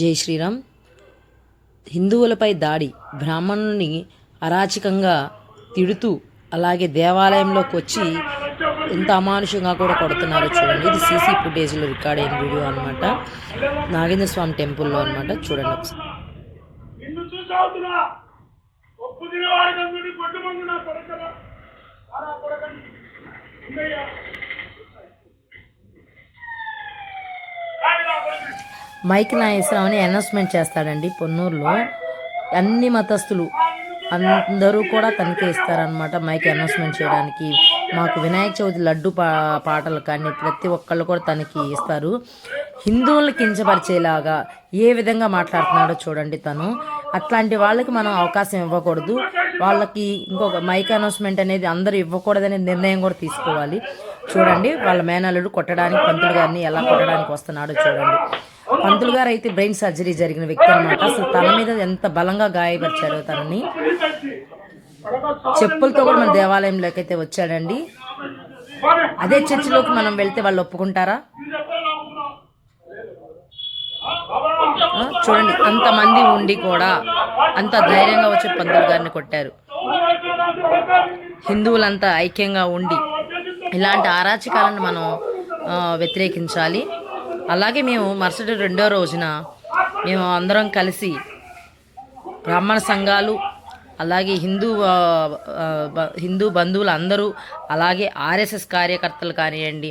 జై శ్రీరామ్. హిందువులపై దాడి బ్రాహ్మణుని అరాచకంగా తిడుతూ అలాగే దేవాలయంలోకి వచ్చి ఎంత అమానుషంగా కూడా కొడుతున్నారో చూడండి. ఇది సీసీ ఫుటేజ్లో రికార్డ్ అయిన వీడియో అనమాట నాగేంద్ర స్వామి టెంపుల్లో అనమాట చూడండి ఒకసారి. మైక్ నాగేశ్వరం అని అనౌన్స్మెంట్ చేస్తాడండి పొన్నూరులో. అన్ని మతస్థులు అందరూ కూడా తనకే ఇస్తారనమాట మైక్ అనౌన్స్మెంట్ చేయడానికి. మాకు వినాయక చవితి లడ్డు పా పాటలు కానీ ప్రతి ఒక్కళ్ళు కూడా తనకి ఇస్తారు. హిందువులను కించపరిచేలాగా ఏ విధంగా మాట్లాడుతున్నాడో చూడండి తను. అట్లాంటి వాళ్ళకి మనం అవకాశం ఇవ్వకూడదు. వాళ్ళకి ఇంకొక మైక్ అనౌన్స్మెంట్ అనేది అందరూ ఇవ్వకూడదనే నిర్ణయం కూడా తీసుకోవాలి. చూడండి వాళ్ళ మేనల్లుడు కొట్టడానికి పంతులు గారిని ఎలా కొట్టడానికి వస్తున్నాడో చూడండి. పంతులు గారు అయితే బ్రెయిన్ సర్జరీ జరిగిన వ్యక్తి అనమాట అసలు తల మీద ఎంత బలంగా గాయపరిచారో తనని. చెప్పులతో కూడా మన దేవాలయంలోకి అయితే వచ్చాడండి. అదే చర్చిలోకి మనం వెళ్తే వాళ్ళు ఒప్పుకుంటారా? చూడండి అంతమంది ఉండి కూడా అంత ధైర్యంగా వచ్చి పంతులు గారిని కొట్టారు. హిందువులంతా ఐక్యంగా ఉండి ఇలాంటి ఆరాచకాలను మనం వ్యతిరేకించాలి. అలాగే మేము మరుసటి రెండో రోజున మేము అందరం కలిసి బ్రాహ్మణ సంఘాలు అలాగే హిందూ హిందూ బంధువులు అందరూ అలాగే ఆర్ఎస్ఎస్ కార్యకర్తలు కానివ్వండి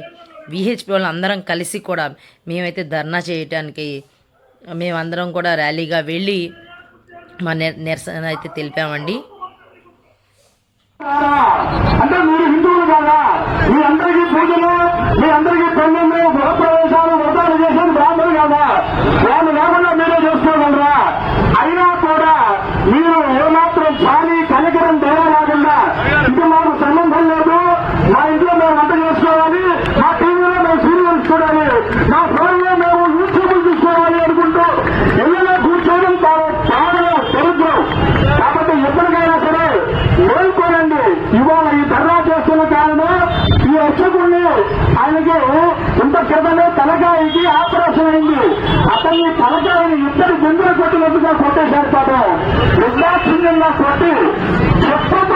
విహెచ్పి వాళ్ళు అందరం కలిసి కూడా మేమైతే ధర్నా చేయటానికి మేమందరం కూడా ర్యాలీగా వెళ్ళి మా నిరసన అయితే తెలిపామండి. అంటే మీరు హిందువులు మీ అందరికీ పూజలు మీ అందరికీ పెళ్ళిళ్ళు గృహప్రవేశాలు ఇంత తలకాయకి ఆపరేషన్ అయింది. అతన్ని తలకాయని ఇద్దరు గుండెలు కొట్టినట్టుగా కొట్టేశారు పాపం. నిర్దాక్షిణ్యంగా కొట్టి చెప్పు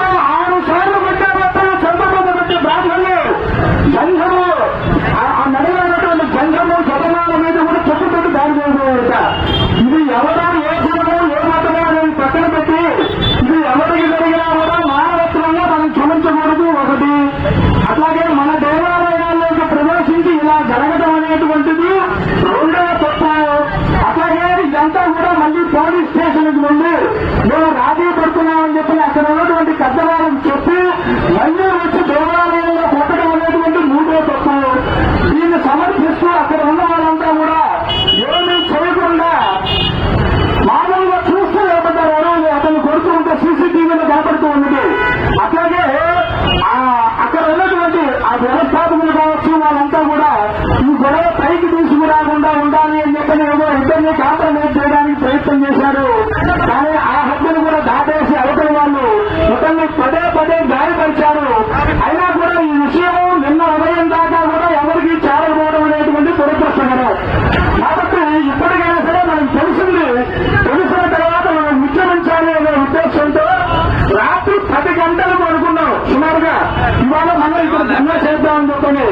వస్తేనే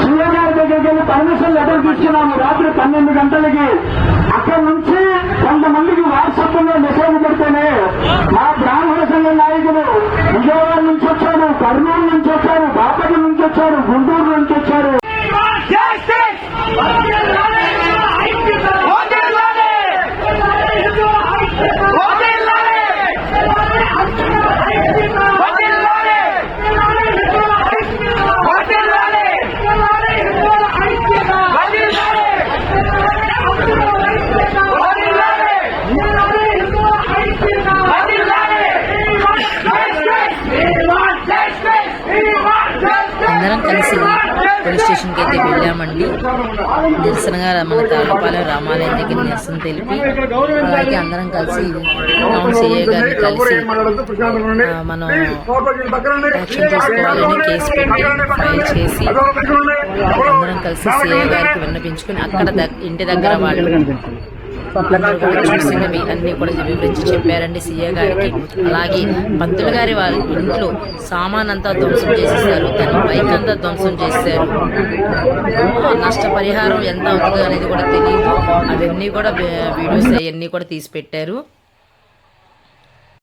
సీఎం గారి దగ్గరికి వెళ్ళి పర్మిషన్ లెటర్ తీసుకున్నాము. రాత్రి పన్నెండు గంటలకి. అక్కడి నుంచి కొంతమందికి వాట్సాప్లో మెసేజ్ పెడితేనే మా బ్రాహ్మణ సంఘ నాయకులు విజయవాడ నుంచి వచ్చారు కర్నూలు నుంచి వచ్చారు బాపటి నుంచి వచ్చారు గుంటూరు నుంచి వచ్చారు కలిసి పోలీస్ స్టేషన్కి అయితే వెళ్ళామండి. నిరసనగా మన తాళపాలెం రామాలయం దగ్గర నిరసన తెలిపి అలాగే అందరం కలిసి టౌన్ సిఐ గారిని కలిసి మనం యాక్షన్ తీసుకోవాలని కేసు పెట్టి ఫైల్ చేసి అందరం కలిసి సిఐ గారికి విన్నపించుకుని అక్కడ ఇంటి దగ్గర వాళ్ళు చూసినవి అన్నీ కూడా వివరించి చెప్పారండి సీఏ గారికి. అలాగే పంతులు గారి వాళ్ళ ఇంట్లో సామాన్ అంతా ధ్వంసం చేసేసారు. తన బైక్ అంతా ధ్వంసం చేశారు ఆ నష్టపరిహారం ఎంత అవుతుందో అనేది కూడా తెలియదు అవన్నీ కూడా వీడియోస్ అవన్నీ కూడా తీసి పెట్టారు.